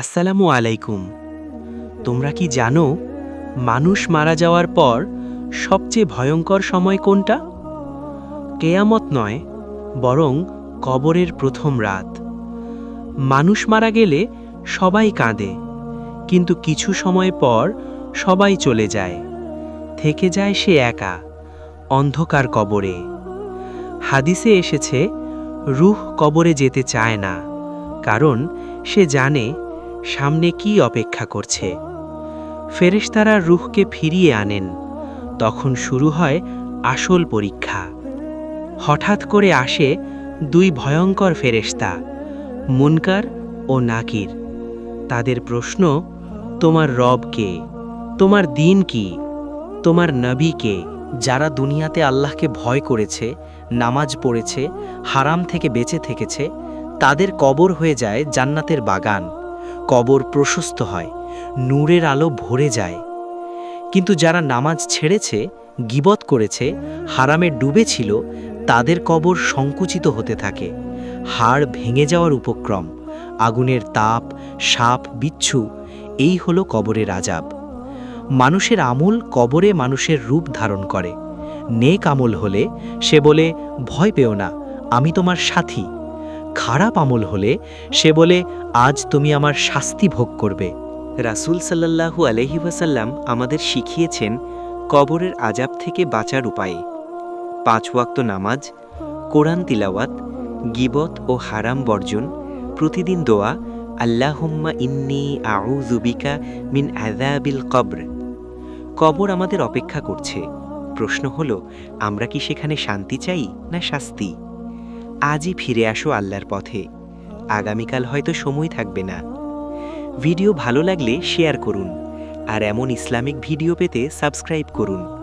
আসসালামু আলাইকুম। তোমরা কি জানো মানুষ মারা যাওয়ার পর সবচেয়ে ভয়ঙ্কর সময় কোনটা? কেয়ামত নয়, বরং কবরের প্রথম রাত। মানুষ মারা গেলে সবাই কাঁদে, কিন্তু কিছু সময় পর সবাই চলে যায়। থেকে যায় সে একা, অন্ধকার কবরে। হাদিসে এসেছে, রুহ কবরে যেতে চায় না, কারণ সে জানে সামনে কি অপেক্ষা করছে? ফেরেশতারা রুহকে ফিরিয়ে আনেন। তখন শুরু হয় আসল পরীক্ষা। হঠাৎ করে আসে দুই ভয়ঙ্কর ফেরেশতা, মুনকার ও নাকির। তাদের প্রশ্ন, তোমার রব কে? তোমার দিন কি? তোমার নবী কে? যারা দুনিয়াতে আল্লাহকে ভয় করেছে, নামাজ পড়েছে, হারাম থেকে বেঁচে থেকেছে, তাদের কবর হয়ে যায় জান্নাতের বাগান। কবর প্রশস্ত হয়, নূরের আলো ভরে যায়। কিন্তু যারা নামাজ ছেড়েছে, গিবত করেছে, হারামে ডুবেছিল তাদের কবর সংকুচিত হতে থাকে। হাড় ভেঙে যাওয়ার উপক্রম, আগুনের তাপ, সাপ, বিচ্ছু, এই হলো কবরের আজাব মানুষের আমল কবরে মানুষের রূপ ধারণ করে। নেক আমল হলে সে বলে, ভয় পেও না, আমি তোমার সাথী। খারাপ আমল হলে সে বলে, আজ তুমি আমার শাস্তি ভোগ করবে। রাসূল সাল্লাল্লাহু আলহি ওয়াসাল্লাম আমাদের শিখিয়েছেন কবরের আজাব থেকে বাঁচার উপায়ে। পাঁচ ওয়াক্ত নামাজ, কোরআন তিলাওয়াত, গিবত ও হারাম বর্জন, প্রতিদিন দোয়া, আল্লাহুম্মা ইন্নি আউযুবিকা মিন আযাবিল কবর। কবর আমাদের অপেক্ষা করছে। প্রশ্ন হলো, আমরা কি সেখানে শান্তি চাই না শাস্তি? আজই ফিরে আসো আল্লাহর পথে। আগামীকাল হয়তো সময় থাকবে না। ভিডিও ভালো লাগলে শেয়ার করুন। আর এমন ইসলামিক ভিডিও পেতে সাবস্ক্রাইব করুন।